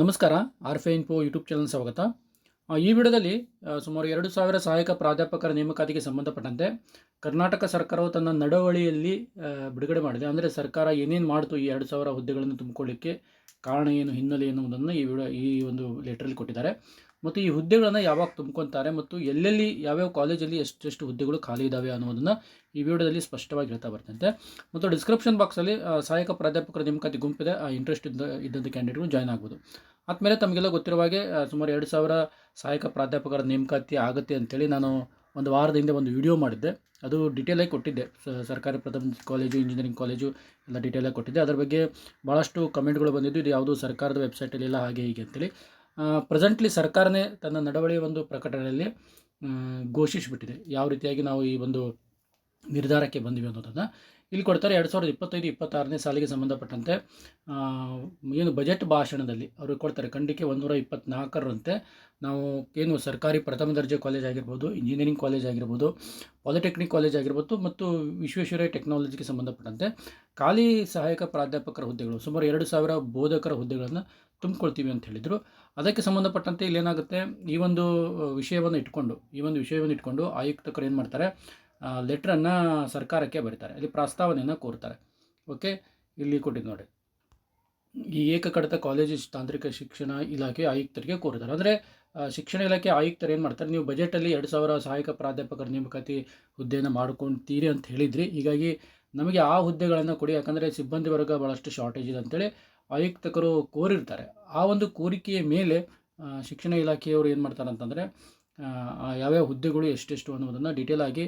ನಮಸ್ಕಾರ ಆರ್ ಫೆ info YouTube channel ಸ್ವಾಗತ. ಈ ವಿಡಿಯೋದಲ್ಲಿ ಸುಮಾರು ಎರಡು ಸಾವಿರ ಸಹಾಯಕ ಪ್ರಾಧ್ಯಾಪಕರ ನೇಮಕಾತಿಗೆ ಸಂಬಂಧಪಟ್ಟಂತೆ ಕರ್ನಾಟಕ ಸರ್ಕಾರವು ತನ್ನ ನಡವಳಿಯಲ್ಲಿ ಬಿಡುಗಡೆ ಮಾಡಿದೆ. ಅಂದರೆ ಸರ್ಕಾರ ಏನೇನು ಮಾಡ್ತು ಈ ಎರಡು ಸಾವಿರ ಹುದ್ದೆಗಳನ್ನು ತುಂಬಿಕೊಳ್ಳಿಕ್ಕೆ ಕಾರಣ ಏನು, ಹಿನ್ನೆಲೆ ಎನ್ನುವುದನ್ನು ಈ ವಿಡಿಯೋ, ಈ ಒಂದು ಲೆಟ್ರಲ್ಲಿ ಕೊಟ್ಟಿದ್ದಾರೆ. ಮತ್ತು ಈ ಹುದ್ದೆಗಳನ್ನು ಯಾವಾಗ ತುಂಬ್ಕೊತಾರೆ ಮತ್ತು ಎಲ್ಲೆಲ್ಲಿ, ಯಾವ್ಯಾವ ಕಾಲೇಜಲ್ಲಿ ಎಷ್ಟೆಷ್ಟು ಹುದ್ದೆಗಳು ಖಾಲಿ ಇದ್ದಾವೆ ಅನ್ನೋದನ್ನು ಈ ವಿಡಿಯೋದಲ್ಲಿ ಸ್ಪಷ್ಟವಾಗಿ ಹೇಳ್ತಾ ಬರ್ತಂತೆ ಮತ್ತು ಡಿಸ್ಕ್ರಿಪ್ಷನ್ ಬಾಕ್ಸಲ್ಲಿ ಸಹಾಯಕ ಪ್ರಾಧ್ಯಾಪಕರ ನೇಮಕಾತಿ ಗುಂಪಿದೆ. ಆ ಇಂಟ್ರೆಸ್ಟ್ ಇದ್ದ ಇದ್ದಂಥ ಕ್ಯಾಂಡಿಡೇಟ್ಗಳು ಜಾಯ್ನ್ ಆಗ್ಬೋದು. ಆದಮೇಲೆ ತಮಗೆಲ್ಲ ಗೊತ್ತಿರುವ ಹಾಗೆ ಸುಮಾರು ಎರಡು ಸಾವಿರ ಸಹಾಯಕ ಪ್ರಾಧ್ಯಾಪಕರ ನೇಮಕಾತಿ ಆಗುತ್ತೆ ಅಂತೇಳಿ ನಾನು ಒಂದು ವಾರದ ಹಿಂದೆ ಒಂದು ವಿಡಿಯೋ ಮಾಡಿದ್ದೆ. ಅದು ಡಿಟೇಲಾಗಿ ಕೊಟ್ಟಿದ್ದೆ. ಸರ್ಕಾರಿ ಪ್ರಥಮ ಕಾಲೇಜು ಇಂಜಿನಿಯರಿಂಗ್ ಕಾಲೇಜು ಎಲ್ಲ ಡಿಟೇಲಾಗಿ ಕೊಟ್ಟಿದ್ದೆ. ಅದರ ಬಗ್ಗೆ ಭಾಳಷ್ಟು ಕಮೆಂಟ್ಗಳು ಬಂದಿದ್ದು, ಇದು ಯಾವುದೋ ಸರ್ಕಾರದ ವೆಬ್ಸೈಟಲ್ಲಿ ಇಲ್ಲ, ಹಾಗೆ ಹೀಗೆ ಅಂತೇಳಿ. ಪ್ರೆಸೆಂಟ್ಲಿ ಸರ್ಕಾರನೇ ತನ್ನ ನಡವಳಿಯ ಒಂದು ಪ್ರಕಟಣೆಯಲ್ಲಿ ಘೋಷಿಸಿಬಿಟ್ಟಿದೆ. ಯಾವ ರೀತಿಯಾಗಿ ನಾವು ಈ ಒಂದು ನಿರ್ಧಾರಕ್ಕೆ ಬಂದಿವೆ ಅನ್ನೋದನ್ನು. ಇಲ್ಲಿ ಕೊಡ್ತಾರೆ ಎರಡು ಸಾವಿರದ ಇಪ್ಪತ್ತೈದು, ಇಪ್ಪತ್ತಾರನೇ ಸಾಲಿಗೆ ಸಂಬಂಧಪಟ್ಟಂತೆ ಏನು ಬಜೆಟ್ ಭಾಷಣದಲ್ಲಿ ಅವರು ಕೊಡ್ತಾರೆ. ಖಂಡಿಕೆ ಒಂದೂರ ಇಪ್ಪತ್ನಾಲ್ಕರಂತೆ ನಾವು ಏನು ಸರ್ಕಾರಿ ಪ್ರಥಮ ದರ್ಜೆ ಕಾಲೇಜ್ ಆಗಿರ್ಬೋದು, ಇಂಜಿನಿಯರಿಂಗ್ ಕಾಲೇಜ್ ಆಗಿರ್ಬೋದು, ಪಾಲಿಟೆಕ್ನಿಕ್ ಕಾಲೇಜ್ ಆಗಿರ್ಬೋದು ಮತ್ತು ವಿಶ್ವೇಶ್ವರಯ್ಯ ಟೆಕ್ನಾಲಜಿಗೆ ಸಂಬಂಧಪಟ್ಟಂತೆ ಖಾಲಿ ಸಹಾಯಕ ಪ್ರಾಧ್ಯಾಪಕರ ಹುದ್ದೆಗಳು, ಸುಮಾರು ಎರಡು ಸಾವಿರ ಬೋಧಕರ ಹುದ್ದೆಗಳನ್ನು ತುಂಬಿಕೊಳ್ತೀವಿ ಅಂತ ಹೇಳಿದರು. ಅದಕ್ಕೆ ಸಂಬಂಧಪಟ್ಟಂತೆ ಇಲ್ಲೇನಾಗುತ್ತೆ, ಈ ಒಂದು ವಿಷಯವನ್ನು ಇಟ್ಕೊಂಡು, ಈ ಒಂದು ವಿಷಯವನ್ನು ಇಟ್ಕೊಂಡು ಆಯುಕ್ತಕರು ಏನು ಮಾಡ್ತಾರೆ ಲೆಟ್ರನ್ನು ಸರ್ಕಾರಕ್ಕೆ ಬರೀತಾರೆ. ಅಲ್ಲಿ ಪ್ರಸ್ತಾವನೆಯನ್ನು ಕೋರ್ತಾರೆ. ಓಕೆ? ಇಲ್ಲಿ ಕೊಟ್ಟಿದ್ದು ನೋಡಿ. ಈ ಏಕಕಡತ ಕಾಲೇಜು ತಾಂತ್ರಿಕ ಶಿಕ್ಷಣ ಇಲಾಖೆ ಆಯುಕ್ತರಿಗೆ ಕೋರಿದ್ದಾರೆ. ಅಂದರೆ ಶಿಕ್ಷಣ ಇಲಾಖೆ ಆಯುಕ್ತರು ಏನು ಮಾಡ್ತಾರೆ? ನೀವು ಬಜೆಟಲ್ಲಿ ಎರಡು ಸಾವಿರ ಸಹಾಯಕ ಪ್ರಾಧ್ಯಾಪಕರ ನೇಮಕಾತಿ ಹುದ್ದೆಯನ್ನು ಮಾಡ್ಕೊಳ್ತೀರಿ ಅಂತ ಹೇಳಿದ್ರಿ. ಹೀಗಾಗಿ ನಮಗೆ ಆ ಹುದ್ದೆಗಳನ್ನು ಕೊಡಿ. ಯಾಕಂದರೆ ಸಿಬ್ಬಂದಿ ವರ್ಗ ಭಾಳಷ್ಟು ಶಾರ್ಟೇಜ್ ಇದೆ ಅಂತೇಳಿ ಆಯುಕ್ತಕರು ಕೋರಿರ್ತಾರೆ. ಆ ಒಂದು ಕೋರಿಕೆಯ ಮೇಲೆ ಶಿಕ್ಷಣ ಇಲಾಖೆಯವರು ಏನು ಮಾಡ್ತಾರೆ ಅಂತಂದರೆ ಯಾವ್ಯಾವ ಹುದ್ದೆಗಳು ಎಷ್ಟೆಷ್ಟು ಅನ್ನೋದನ್ನು ಡೀಟೇಲ್ ಆಗಿ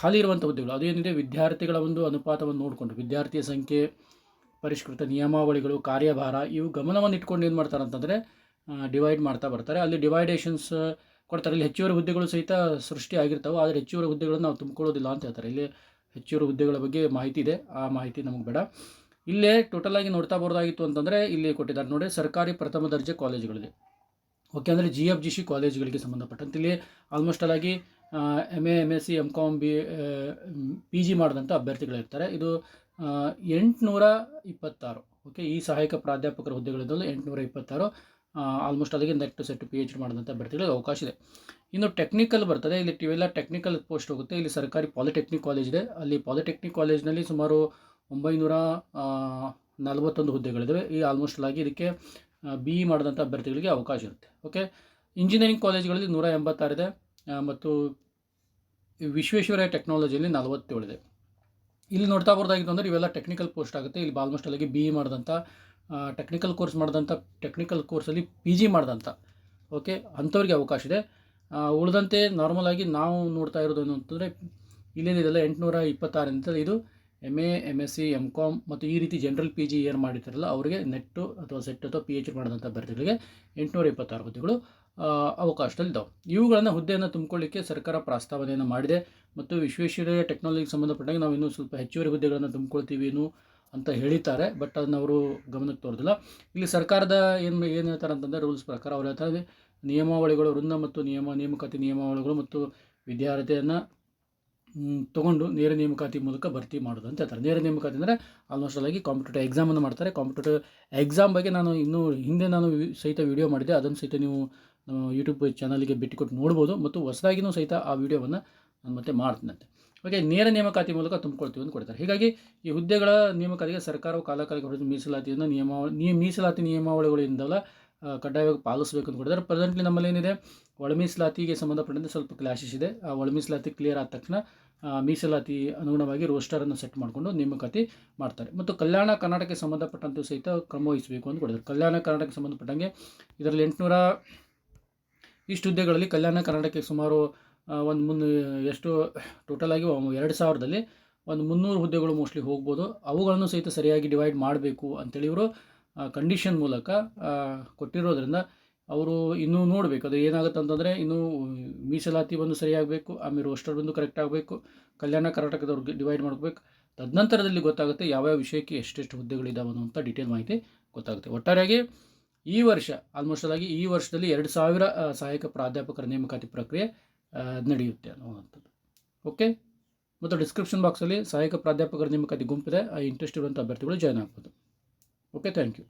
ಖಾಲಿ ಇರುವಂಥ ಹುದ್ದೆಗಳು ಅದೇನಿದೆ ವಿದ್ಯಾರ್ಥಿಗಳ ಒಂದು ಅನುಪಾತವನ್ನು ನೋಡಿಕೊಂಡು, ವಿದ್ಯಾರ್ಥಿಯ ಸಂಖ್ಯೆ, ಪರಿಷ್ಕೃತ ನಿಯಮಾವಳಿಗಳು, ಕಾರ್ಯಭಾರ, ಇವು ಗಮನವನ್ನು ಇಟ್ಕೊಂಡು ಏನು ಮಾಡ್ತಾರೆ ಅಂತಂದರೆ ಡಿವೈಡ್ ಮಾಡ್ತಾ ಬರ್ತಾರೆ. ಅಲ್ಲಿ ಡಿವೈಡೇಷನ್ಸ್ ಕೊಡ್ತಾರೆ. ಇಲ್ಲಿ ಹೆಚ್ಚುವರಿ ಹುದ್ದೆಗಳು ಸಹಿತ ಸೃಷ್ಟಿ ಆಗಿರ್ತಾವೆ. ಆದರೆ ಹೆಚ್ಚುವರಿ ಹುದ್ದೆಗಳನ್ನು ನಾವು ತುಂಬಿಕೊಳ್ಳೋದಿಲ್ಲ ಅಂತ ಹೇಳ್ತಾರೆ. ಇಲ್ಲಿ ಹೆಚ್ಚುವರಿ ಹುದ್ದೆಗಳ ಬಗ್ಗೆ ಮಾಹಿತಿ ಇದೆ. ಆ ಮಾಹಿತಿ ನಮಗೆ ಬೇಡ. ಇಲ್ಲೇ ಟೋಟಲ್ ಆಗಿ ನೋಡ್ತಾ ಬರೋದಾಗಿತ್ತು ಅಂತಂದರೆ, ಇಲ್ಲಿ ಕೊಟ್ಟಿದ್ದಾರೆ ನೋಡಿ, ಸರ್ಕಾರಿ ಪ್ರಥಮ ದರ್ಜೆ ಕಾಲೇಜುಗಳಿದೆ ಓಕೆ, ಅಂದರೆ ಜಿ ಎಫ್ ಜಿ ಸಿ ಕಾಲೇಜುಗಳಿಗೆ ಸಂಬಂಧಪಟ್ಟಂತೆ. ಇಲ್ಲಿ ಆಲ್ಮೋಸ್ಟ್ ಆಗಿ M A M S C M com B P G ಮಾಡಿದಂಥ ಅಭ್ಯರ್ಥಿಗಳಿರ್ತಾರೆ. ಇದು ಎಂಟುನೂರ ಇಪ್ಪತ್ತಾರು. ಓಕೆ ಈ ಸಹಾಯಕ ಪ್ರಾಧ್ಯಾಪಕರ ಹುದ್ದೆಗಳಿದ್ದಲ್ಲೂ ಎಂಟುನೂರ ಇಪ್ಪತ್ತಾರು. ಆಲ್ಮೋಸ್ಟ್ ಅಲ್ಲಿಗೆ NET SET P H D ಮಾಡಿದಂಥ ಅಭ್ಯರ್ಥಿಗಳಿಗೆ ಅವಕಾಶ ಇದೆ. ಇನ್ನು ಟೆಕ್ನಿಕಲ್ ಬರ್ತದೆ. ಇಲ್ಲಿ ಇವೆಲ್ಲ ಟೆಕ್ನಿಕಲ್ ಪೋಸ್ಟ್ ಹೋಗುತ್ತೆ. ಇಲ್ಲಿ ಸರ್ಕಾರಿ ಪಾಲಿಟೆಕ್ನಿಕ್ ಕಾಲೇಜ್ ಇದೆ. ಅಲ್ಲಿ ಪಾಲಿಟೆಕ್ನಿಕ್ ಕಾಲೇಜ್ನಲ್ಲಿ ಸುಮಾರು ಒಂಬೈನೂರ ನಲವತ್ತೊಂದು ಹುದ್ದೆಗಳಿದ್ದಾವೆ ಈ ಆಲ್ಮೋಸ್ಟ್ ಆಗಿ ಇದಕ್ಕೆ ಬಿ ಇ ಮಾಡಿದಂಥ ಅಭ್ಯರ್ಥಿಗಳಿಗೆ ಅವಕಾಶ ಇರುತ್ತೆ. ಓಕೆ ಇಂಜಿನಿಯರಿಂಗ್ ಕಾಲೇಜ್ಗಳಲ್ಲಿ ನೂರ ಎಂಬತ್ತಾರಿದೆ ಮತ್ತು ವಿಶ್ವೇಶ್ವರಯ್ಯ ಟೆಕ್ನಾಲಜಿಯಲ್ಲಿ ನಲವತ್ತೇಳಿದೆ ಇಲ್ಲಿ ನೋಡ್ತಾ ಬರೋದಾಗಿತ್ತು ಅಂದರೆ ಇವೆಲ್ಲ ಟೆಕ್ನಿಕಲ್ ಪೋಸ್ಟ್ ಆಗುತ್ತೆ. ಇಲ್ಲಿ ಆಲ್ಮೋಸ್ಟ್ ಅಲ್ಲಿಗೆ ಬಿ ಇ ಮಾಡಿದಂಥ ಟೆಕ್ನಿಕಲ್ ಕೋರ್ಸ್ ಮಾಡಿದಂಥ ಟೆಕ್ನಿಕಲ್ ಕೋರ್ಸಲ್ಲಿ ಪಿ ಜಿ ಮಾಡಿದಂಥ ಓಕೆ ಅಂಥವ್ರಿಗೆ ಅವಕಾಶ ಇದೆ. ಉಳಿದಂತೆ ನಾರ್ಮಲ್ ಆಗಿ ನಾವು ನೋಡ್ತಾ ಇರೋದು ಏನು ಅಂತಂದರೆ ಇಲ್ಲೇನಿದೆಲ್ಲ ಎಂಟುನೂರ ಇಪ್ಪತ್ತಾರಿಂದ ಇದು. M A M S C M com ಮತ್ತು ಈ ರೀತಿ ಜನರಲ್ ಪಿ ಜಿ ಏನು ಮಾಡಿರ್ತಾರಲ್ಲ, ಅವರಿಗೆ ನೆಟ್ಟು ಅಥವಾ ಸೆಟ್ ಅಥವಾ ಪಿ ಎಚ್ ಡಿ ಮಾಡಿದಂಥ ಅಭ್ಯರ್ಥಿಗಳಿಗೆ ಎಂಟುನೂರ ಇಪ್ಪತ್ತಾರು ಹುದ್ದೆಗಳು. ಅವಕಾಶದಲ್ಲಿದ್ದಾವೆ. ಇವುಗಳನ್ನು ಹುದ್ದೆಯನ್ನು ತುಂಬಿಕೊಳ್ಳಿಕ್ಕೆ ಸರ್ಕಾರ ಪ್ರಸ್ತಾವನೆಯನ್ನು ಮಾಡಿದೆ. ಮತ್ತು ವಿಶ್ವೇಶ್ವರಯ್ಯ ಟೆಕ್ನಾಲಜಿಗೆ ಸಂಬಂಧಪಟ್ಟಂಗೆ ನಾವು ಇನ್ನೂ ಸ್ವಲ್ಪ ಹೆಚ್ಚುವರಿ ಹುದ್ದೆಗಳನ್ನು ತುಂಬಿಕೊಳ್ತೀವಿ ಏನು ಅಂತ ಹೇಳಿದ್ದಾರೆ. ಬಟ್ ಅದನ್ನ ಅವರು ಗಮನಕ್ಕೆ ತೋರಿದಿಲ್ಲ. ಇಲ್ಲಿ ಸರ್ಕಾರದ ಏನು ಏನು ಹೇಳ್ತಾರೆ ಅಂತಂದರೆ ರೂಲ್ಸ್ ಪ್ರಕಾರ ಅವ್ರು ಹೇಳ್ತಾರೆ ನಿಯಮಾವಳಿಗಳು ವೃಂದ ಮತ್ತು ನಿಯಮ, ನೇಮಕಾತಿ ನಿಯಮಾವಳಿಗಳು ಮತ್ತು ವಿದ್ಯಾರ್ಥಿಯನ್ನು ತೊಗೊಂಡು ನೇರ ನೇಮಕಾತಿ ಮೂಲಕ ಭರ್ತಿ ಮಾಡೋದು ಅಂತ ಹೇಳ್ತಾರೆ. ನೇರ ನೇಮಕಾತಿ ಅಂದರೆ ಆಲ್ಮೋಸ್ಟ್ ಆಗಿ ಕಾಂಪಿಟೇಟಿವ್ ಎಕ್ಸಾಮನ್ನು ಮಾಡ್ತಾರೆ. ಕಾಂಪಿಟೇಟಿವ್ ಎಕ್ಸಾಮ್ ಬಗ್ಗೆ ನಾನು ಇನ್ನೂ ಹಿಂದೆ ನಾನು ಸಹಿತ ವಿಡಿಯೋ ಮಾಡಿದ್ದೆ. ಅದನ್ನು ಸಹಿತ ನೀವು ನಮ್ಮ ಯೂಟ್ಯೂಬ್ ಚಾನಲ್ಗೆ ಭೇಟಿ ಕೊಟ್ಟು ನೋಡ್ಬೋದು ಮತ್ತು ಹೊಸದಾಗಿನೂ ಸಹಿತ ಆ ವಿಡಿಯೋವನ್ನು ನಾನು ಮತ್ತೆ ಮಾಡ್ತೀನಂತೆ. ಓಕೆ ನೇರ ನೇಮಕಾತಿ ಮೂಲಕ ತುಂಬಿಕೊಳ್ತೀವಿ ಅಂತ ಕೊಡ್ತಾರೆ. ಹೀಗಾಗಿ ಈ ಹುದ್ದೆಗಳ ನೇಮಕಾತಿಗೆ ಸರ್ಕಾರವು ಕಾಲಕಾಲಕ್ಕೆ ಹೊರತು ಮೀಸಲಾತಿಯನ್ನು ನಿಯಮಾವಳಿ ನಿಯ ಮೀಸಲಾತಿ ನಿಯಮಾವಳಿಗಳಿಂದಲ್ಲ ಕಡ್ಡಾಯವಾಗಿ ಪಾಲಿಸಬೇಕು ಅಂತ ಕೊಡ್ತಾರೆ. ಪ್ರೆಸೆಂಟ್ಲಿ ನಮ್ಮಲ್ಲಿ ಏನಿದೆ, ಒಳ ಮೀಸಲಾತಿಗೆ ಸಂಬಂಧಪಟ್ಟಂತೆ ಸ್ವಲ್ಪ ಕ್ಲಾಶಸ್ ಇದೆ. ಆ, ಒಳ ಮೀಸಲಾತಿ ಕ್ಲಿಯರ್ ಆದ ತಕ್ಷಣ ಮೀಸಲಾತಿ ಅನುಗುಣವಾಗಿ ರೋಸ್ಟರನ್ನು ಸೆಟ್ ಮಾಡಿಕೊಂಡು ನೇಮಕಾತಿ ಮಾಡ್ತಾರೆ. ಮತ್ತು ಕಲ್ಯಾಣ ಕರ್ನಾಟಕಕ್ಕೆ ಸಂಬಂಧಪಟ್ಟಂತೆ ಸಹಿತ ಕ್ರಮ ವಹಿಸಬೇಕು ಅಂತ ಕೊಡ್ತಾರೆ. ಕಲ್ಯಾಣ ಕರ್ನಾಟಕಕ್ಕೆ ಸಂಬಂಧಪಟ್ಟಂಗೆ ಇದರಲ್ಲಿ ಎಂಟುನೂರ ಇಷ್ಟು ಹುದ್ದೆಗಳಲ್ಲಿ ಕಲ್ಯಾಣ ಕರ್ನಾಟಕಕ್ಕೆ ಸುಮಾರು ಒಂದು ಮುನ್ನ, ಎಷ್ಟು ಟೋಟಲ್ ಆಗಿ ಒ- ಎರಡು ಸಾವಿರದಲ್ಲಿ ಒಂದು ಮುನ್ನೂರು ಹುದ್ದೆಗಳು ಮೋಸ್ಟ್ಲಿ ಹೋಗ್ಬೋದು. ಅವುಗಳನ್ನು ಸಹಿತ ಸರಿಯಾಗಿ ಡಿವೈಡ್ ಮಾಡಬೇಕು ಅಂತೇಳಿ ಇವರು ಕಂಡೀಷನ್ ಮೂಲಕ ಕೊಟ್ಟಿರೋದ್ರಿಂದ ಅವರು ಇನ್ನೂ ನೋಡಬೇಕು. ಅದು ಏನಾಗುತ್ತೆ ಅಂತಂದರೆ ಇನ್ನೂ ಮೀಸಲಾತಿ ಬಂದು ಸರಿಯಾಗಬೇಕು, ಆಮೇಲೆ ರೋಸ್ಟರ್ ಬಂದು ಕರೆಕ್ಟ್ ಆಗಬೇಕು, ಕಲ್ಯಾಣ ಕರ್ನಾಟಕದವ್ರಿಗೆ ಡಿವೈಡ್ ಮಾಡಬೇಕು ತದನಂತರದಲ್ಲಿ ಗೊತ್ತಾಗುತ್ತೆ ಯಾವ್ಯಾವ ವಿಷಯಕ್ಕೆ ಎಷ್ಟೆಷ್ಟು ಹುದ್ದೆಗಳಿದ್ದಾವೆ ಅನ್ನುವಂಥ ಡೀಟೇಲ್ ಮಾಹಿತಿ ಗೊತ್ತಾಗುತ್ತೆ. ಒಟ್ಟಾರೆಯಾಗಿ ಈ ವರ್ಷ ಆಲ್ಮೋಸ್ಟ್ ಆಗಿ ಈ ವರ್ಷದಲ್ಲಿ ಎರಡು ಸಾವಿರ ಸಹಾಯಕ ಪ್ರಾಧ್ಯಾಪಕರ ನೇಮಕಾತಿ ಪ್ರಕ್ರಿಯೆ ನಡೆಯುತ್ತೆ ಅನ್ನುವಂಥದ್ದು. ಓಕೆ ಮತ್ತು ಡಿಸ್ಕ್ರಿಪ್ಷನ್ ಬಾಕ್ಸಲ್ಲಿ ಸಹಾಯಕ ಪ್ರಾಧ್ಯಾಪಕರ ನೇಮಕಾತಿ ಗುಂಪಿದೆ. ಆ ಇಂಟ್ರೆಸ್ಟ್ ಇರುವಂಥ ಅಭ್ಯರ್ಥಿಗಳು ಜಾಯ್ನ್ ಆಗ್ಬೋದು. Okay thank you